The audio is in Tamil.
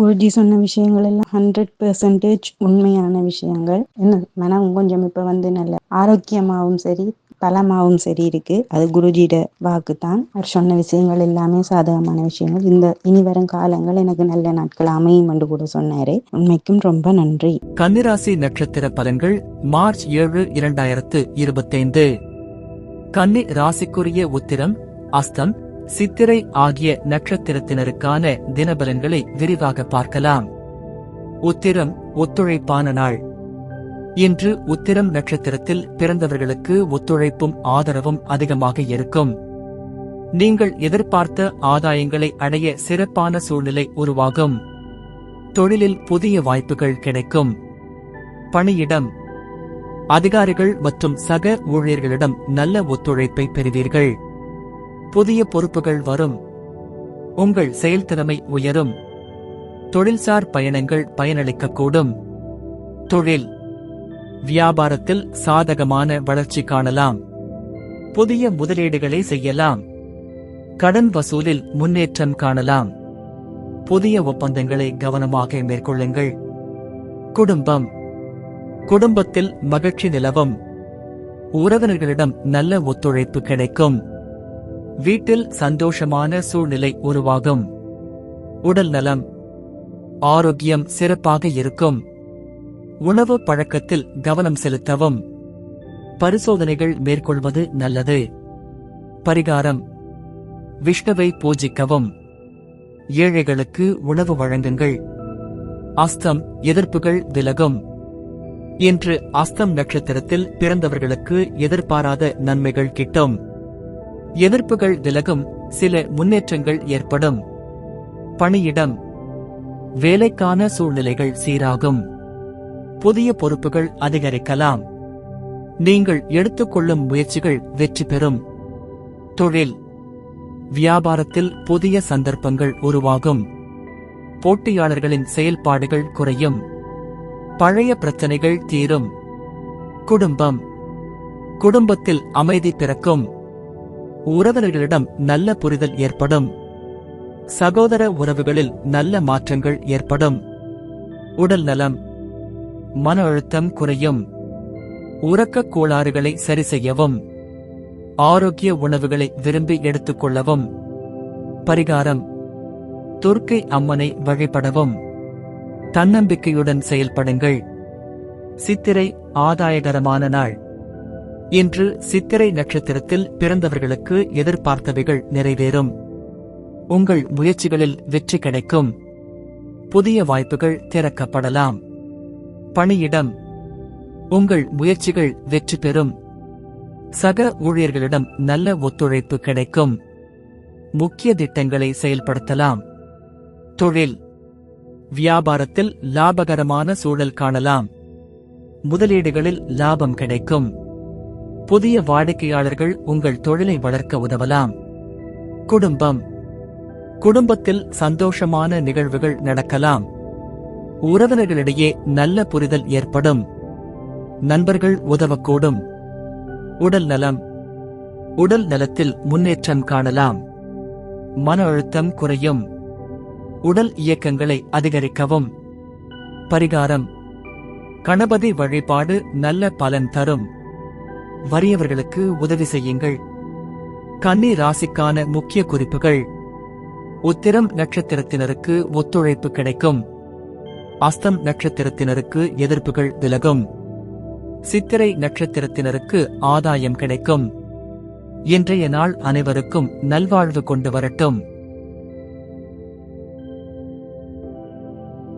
குருஜி சொன்ன விஷயங்கள் எல்லாம் ஹண்ட்ரட் பெர்சன்டேஜ் உண்மையான விஷயங்கள். என்ன? மனம் கொஞ்சம் இப்ப வந்து நல்ல ஆரோக்கியமாகவும் சரி பலமாகவும் சரி இருக்கு. அது குருஜியோட வாக்கு தான் அவர் சொன்ன விஷயங்கள் எல்லாமே சாதகமான விஷயங்கள். இந்த இனி வரும் காலங்கள் எனக்கு நல்ல நாட்கள் அமையும் என்று கூட சொன்னாரு. உண்மைக்கும் ரொம்ப நன்றி. கன்னிராசி நட்சத்திர பலன்கள் மார்ச் ஏழு இரண்டாயிரத்து இருபத்தைந்து. கன்னி ராசிக்குரிய உத்திரம் அஸ்தம். சித்திரை ஆகிய நட்சத்திரத்தினருக்கான தினபலன்களை விரிவாக பார்க்கலாம். உத்திரம் ஒத்துழைப்பான நாள். இன்று உத்திரம் நட்சத்திரத்தில் பிறந்தவர்களுக்கு ஒத்துழைப்பும் ஆதரவும் அதிகமாக இருக்கும். நீங்கள் எதிர்பார்த்த ஆதாயங்களை அடைய சிறப்பான சூழ்நிலை உருவாகும். தொழிலில் புதிய வாய்ப்புகள் கிடைக்கும். பணியிடம். அதிகாரிகள் மற்றும் சக ஊழியர்களிடம் நல்ல ஒத்துழைப்பை பெறுவீர்கள். புதிய பொறுப்புகள் வரும். உங்கள் செயல்திறமை உயரும். தொழில்சார் பயணங்கள் பயனளிக்கக்கூடும். தொழில். வியாபாரத்தில் சாதகமான வளர்ச்சி காணலாம். புதிய முதலீடுகளை செய்யலாம். கடன் வசூலில் முன்னேற்றம் காணலாம். புதிய ஒப்பந்தங்களை கவனமாக மேற்கொள்ளுங்கள். குடும்பம். குடும்பத்தில் மகிழ்ச்சி நிலவும். உறவினர்களிடம் நல்ல ஒத்துழைப்பு கிடைக்கும். வீட்டில் சந்தோஷமான சூழ்நிலை உருவாகும். உடல் நலம் ஆரோக்கியம் சிறப்பாக இருக்கும். உணவு பழக்கத்தில் கவனம் செலுத்தவும். பரிசோதனைகள் மேற்கொள்வது நல்லது. பரிகாரம் விஷ்ணுவை பூஜிக்கவும். ஏழைகளுக்கு உணவு வழங்குங்கள். அஸ்தம் எதிர்ப்புகள் விலகும். இன்று அஸ்தம் நட்சத்திரத்தில் பிறந்தவர்களுக்கு எதிர்பாராத நன்மைகள் கிட்டும். எதிர்ப்புகள் விலகும் சில முன்னேற்றங்கள் ஏற்படும். பணியிடம். வேலைக்கான சூழ்நிலைகள் சீராகும். புதிய பொறுப்புகள் அதிகரிக்கலாம். நீங்கள் எடுத்துக்கொள்ளும் முயற்சிகள் வெற்றி பெறும். தொழில். வியாபாரத்தில் புதிய சந்தர்ப்பங்கள் உருவாகும். போட்டியாளர்களின் செயல்பாடுகள் குறையும். பழைய பிரச்சனைகள் தீரும். குடும்பம். குடும்பத்தில் அமைதி பிறக்கும். உறவினர்களிடம் நல்ல புரிதல் ஏற்படும். சகோதர உறவுகளில் நல்ல மாற்றங்கள் ஏற்படும். உடல் நலம் மன அழுத்தம் குறையும். உறக்கக் கோளாறுகளை சரி செய்யவும். ஆரோக்கிய உணவுகளை விரும்பி எடுத்துக்கொள்ளவும். பரிகாரம் துர்க்கை அம்மனை வழிபடவும். தன்னம்பிக்கையுடன் செயல்படுங்கள். சித்திரை ஆதாயகரமான நாள். இன்று சித்திரை நட்சத்திரத்தில் பிறந்தவர்களுக்கு எதிர்பார்த்தவைகள் நிறைவேறும். உங்கள் முயற்சிகளில் வெற்றி கிடைக்கும். புதிய வாய்ப்புகள் திறக்கப்படலாம். பணியிடம். உங்கள் முயற்சிகள் வெற்றி பெறும். சக ஊழியர்களிடம் நல்ல ஒத்துழைப்பு கிடைக்கும். முக்கிய திட்டங்களை செயல்படுத்தலாம். தொழில். வியாபாரத்தில் லாபகரமான சூழல் காணலாம். முதலீடுகளில் லாபம் கிடைக்கும். புதிய வாடிக்கையாளர்கள் உங்கள் தொழிலை வளர்க்க உதவலாம். குடும்பம். குடும்பத்தில் சந்தோஷமான நிகழ்வுகள் நடக்கலாம். உறவினர்களிடையே நல்ல புரிதல் ஏற்படும். நண்பர்கள் உதவக்கூடும். உடல் நலம். உடல் நலத்தில் முன்னேற்றம் காணலாம். மன அழுத்தம் குறையும். உடல் இயக்கங்களை அதிகரிக்கவும். பரிகாரம். கணபதி வழிபாடு நல்ல பலன் தரும். வறியவர்களுக்கு உதவி செய்யுங்கள். கன்னி ராசிக்கான முக்கிய குறிப்புகள். உத்திரம் நட்சத்திரத்தினருக்கு ஒத்துழைப்பு கிடைக்கும். அஸ்தம் நட்சத்திரத்தினருக்கு எதிர்ப்புகள் விலகும். சித்திரை நட்சத்திரத்தினருக்கு ஆதாயம் கிடைக்கும். இன்றைய நாள் அனைவருக்கும் நல்வாழ்வு கொண்டு வரட்டும்.